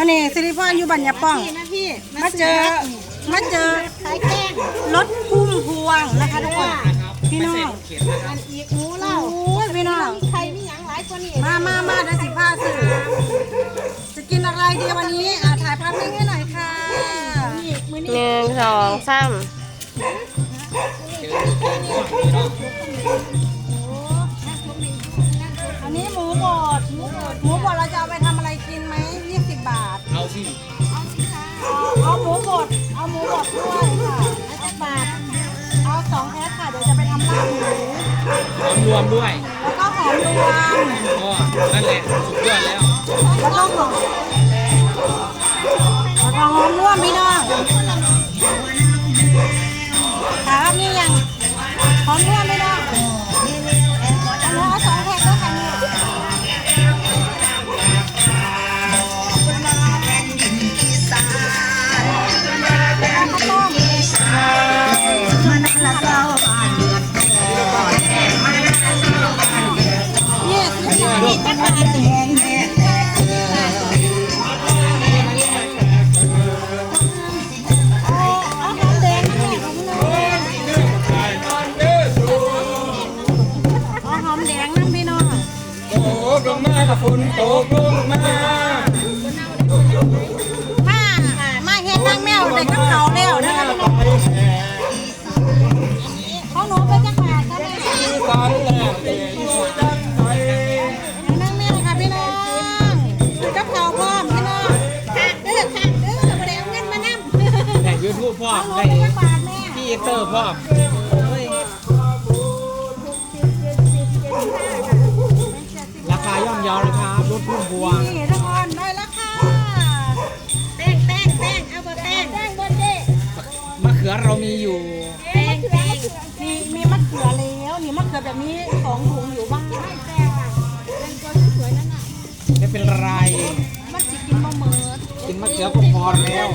มาเนี่ยสิริพรอยู่บัญญาป้อง พี่นะพี่มาเจอ มาเจอขายแป้งรถพุ่มพวงนะคะทุกคน พี่น้องอันอีกหมูเหล้าโอ้ยพี่น้อง ใครมีหยังหลายกว่านี้มามามาได้สิผ้าสื่อจะกินอะไรดีวันนี้อ่าถ่ายภาพนิ่งให้หน่อยค่ะนี่มือหนี้นึ่งสองสามอันนี้หมูบดหมูบดหมูบดเราจะเอาไปทาทเอาสิเอาหมูบด เอาหมูบดด้วยค่ะ20บาทเอาสองแพ็คค่ะ เดี๋ยวจะไปทำลาบหมูหอมรวมด้วย แล้วก็หอมรวม ก็นั่นแหละสุดย ลงมากับฝนตกลงมามา มาเฮ็ดนางแมวได้กับเขาแล้วนะคะพี่น้องของหนูเป็นจักรบาทค่ะแม่ตอนแรกเองจังไหนนางแมวค่ะพี่น้องกับเขาพร้อมพี่น้องขาดเด้อขาดเด้อบ่ได้เอาเงินมานํแต่ยูทูบพ่อได้พี่เตอร์พ่อ ขือเรามีอยู่แป้งแป้งมีมีมะเขือแล้วนี่มะเขือแบบนี้สองถุงอยู่บ้างแป้งอะเป็นตัวสวยๆนั่นน่ะไม่เป็นไรมันสิกินบะเมิดกินมะเขือก็พอแล้ว